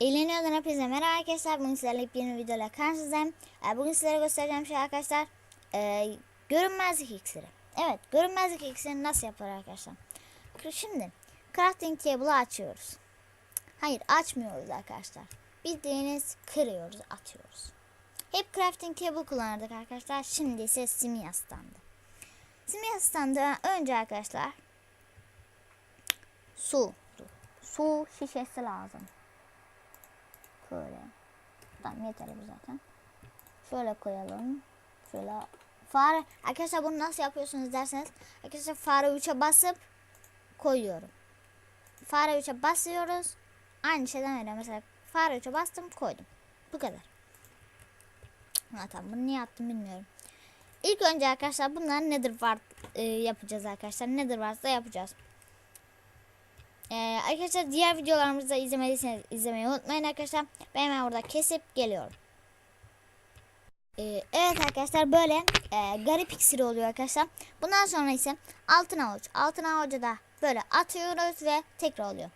Eğleniyordan hepinize merhaba arkadaşlar. Bugün sizlerle yeni videoyla karşınızdayım. Ee, Bugün sizlere göstereceğim şey arkadaşlar. E, görünmezlik iksiri. Evet görünmezlik iksiri nasıl yapılır arkadaşlar. Şimdi crafting table'ı açıyoruz. Hayır açmıyoruz arkadaşlar. Bildiğiniz kırıyoruz atıyoruz. Hep crafting table kullanırdık arkadaşlar. Şimdi ise simya standı. Simya standı önce arkadaşlar su. Su şişesi lazım. Şöyle. Tamam yeterli bu zaten. Şöyle koyalım. Şöyle fare. Arkadaşlar bunu nasıl yapıyorsunuz derseniz. Arkadaşlar fare 3'e basıp koyuyorum. Fare 3'e basıyoruz. Aynı şeyden öyle mesela fare 3'e bastım koydum. Bu kadar. Tamam bunu niye attım bilmiyorum. İlk önce arkadaşlar bunları nedir var e, yapacağız arkadaşlar. Nedir varsa yapacağız. Ee, arkadaşlar diğer videolarımızı da izlemediyseniz izlemeyi unutmayın arkadaşlar. Ben hemen burada kesip geliyorum. Ee, evet arkadaşlar böyle e, garip iksiri oluyor arkadaşlar. Bundan sonra ise altın avuç. Altın avucu da böyle atıyoruz ve tekrar oluyor.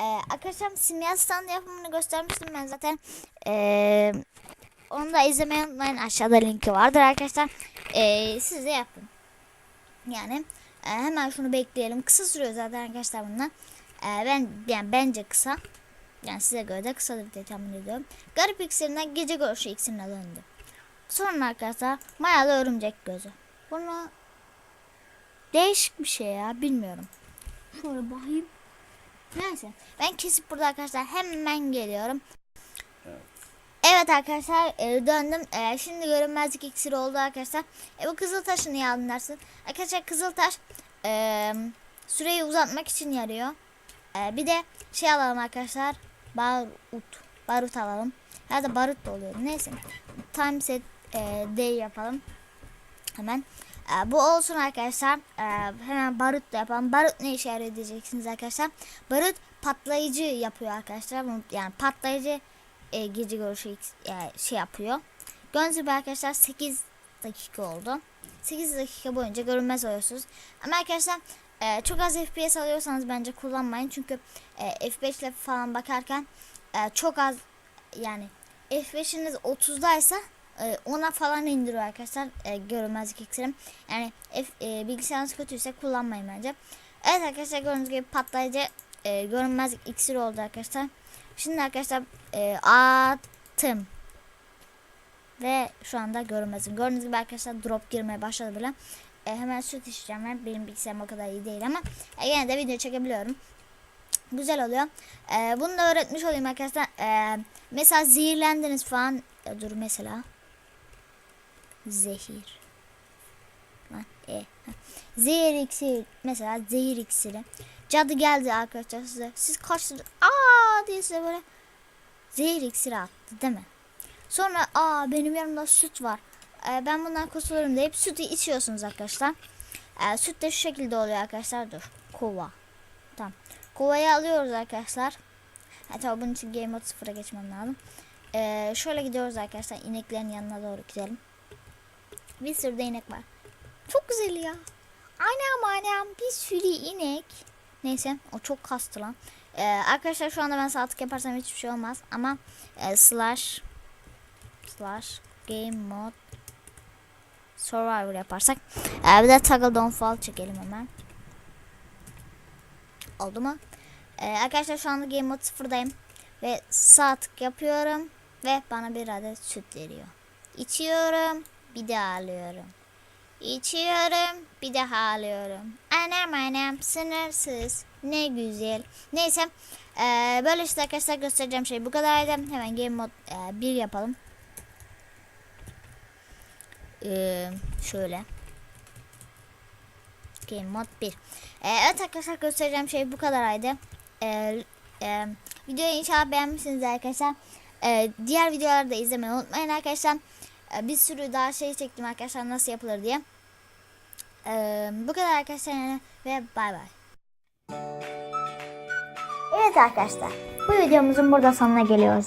Ee, arkadaşlar simya standı yapımını göstermiştim ben zaten. Ee, onu da izlemeyi unutmayın. Aşağıda linki vardır arkadaşlar. Ee, siz de yapın. Yani e, hemen şunu bekleyelim. Kısa sürüyor zaten arkadaşlar bunlar. Ee, ben yani bence kısa. Yani size göre de kısadır diye tahmin ediyorum. Garip iksirinden gece görüşü iksirine döndü. Sonra arkadaşlar mayalı örümcek gözü. Bunu değişik bir şey ya bilmiyorum. Şöyle bakayım. Neyse ben kesip burada arkadaşlar hemen geliyorum. Evet arkadaşlar e, döndüm. E, şimdi görünmezlik iksiri oldu arkadaşlar. E, bu kızıl taşı niye? Arkadaşlar kızıl taş e, süreyi uzatmak için yarıyor. Ee, bir de şey alalım arkadaşlar. Barut. Barut alalım. Da barut da oluyor. Neyse. Time set e, day yapalım. Hemen. Ee, bu olsun arkadaşlar. Ee, hemen barut da yapalım. Barut ne işe yarıyor diyeceksiniz arkadaşlar. Barut patlayıcı yapıyor arkadaşlar. Yani patlayıcı e, gece görüşü e, şey yapıyor. Gördüğünüz arkadaşlar 8 dakika oldu. 8 dakika boyunca görünmez oluyorsunuz. Ama arkadaşlar ee, çok az FPS alıyorsanız bence kullanmayın. Çünkü e, F5 ile falan bakarken e, çok az yani F5'iniz 30'daysa e, ona falan indiriyor arkadaşlar e, görünmezlik iksirim. Yani F, e, bilgisayarınız kötüyse kullanmayın bence. Evet arkadaşlar gördüğünüz gibi patlayıcı e, görünmezlik iksiri oldu arkadaşlar. Şimdi arkadaşlar e, attım. Ve şu anda görünmezim. Gördüğünüz gibi arkadaşlar drop girmeye başladı bile. E, hemen süt içeceğim ben. Benim bilgisayarım o kadar iyi değil ama e, yine de video çekebiliyorum. Güzel oluyor. E, bunu da öğretmiş olayım arkadaşlar. E, mesela zehirlendiniz falan. E, dur mesela. Zehir. Lan, e. Zehir iksiri. Mesela zehir iksiri. Cadı geldi arkadaşlar size. Siz kaçtınız. Aa diye size böyle zehir iksiri attı değil mi? Sonra aa benim yanımda süt var. Ee, ben bundan kurtulurum deyip sütü içiyorsunuz arkadaşlar. Ee, süt de şu şekilde oluyor arkadaşlar. Dur. Kova. Tamam. Kovayı alıyoruz arkadaşlar. Ha, tabii bunun için game mode 0'a geçmem lazım. Ee, şöyle gidiyoruz arkadaşlar. İneklerin yanına doğru gidelim. Bir sürü de inek var. Çok güzel ya. Anam anam bir sürü inek. Neyse o çok kastı lan. Ee, arkadaşlar şu anda ben saatlik yaparsam hiçbir şey olmaz. Ama e, slash slash game mode survivor yaparsak. Ee, bir de toggle don't fall çekelim hemen. Oldu mu? Ee, arkadaşlar şu anda game mode sıfırdayım. Ve sağ tık yapıyorum. Ve bana bir adet süt veriyor. İçiyorum. Bir daha alıyorum. İçiyorum. Bir daha alıyorum. Anam anam sınırsız. Ne güzel. Neyse. Ee, böyle işte arkadaşlar göstereceğim şey bu kadardı. Hemen game mode 1 e, yapalım. Ee, şöyle. Game mod 1. Ee, evet arkadaşlar göstereceğim şey bu kadaraydı. Ee, e, videoyu inşallah beğenmişsiniz arkadaşlar. Ee, diğer videoları da izlemeyi unutmayın arkadaşlar. Ee, bir sürü daha şey çektim arkadaşlar nasıl yapılır diye. Ee, bu kadar arkadaşlar yani ve bay bay. Evet arkadaşlar. Bu videomuzun burada sonuna geliyoruz.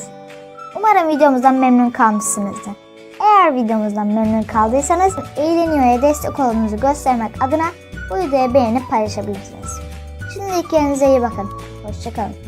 Umarım videomuzdan memnun kalmışsınızdır. Eğer videomuzdan memnun kaldıysanız eğleniyor'a destek olduğunuzu göstermek adına bu videoyu beğenip paylaşabilirsiniz. Şimdi kendinize iyi bakın. Hoşçakalın.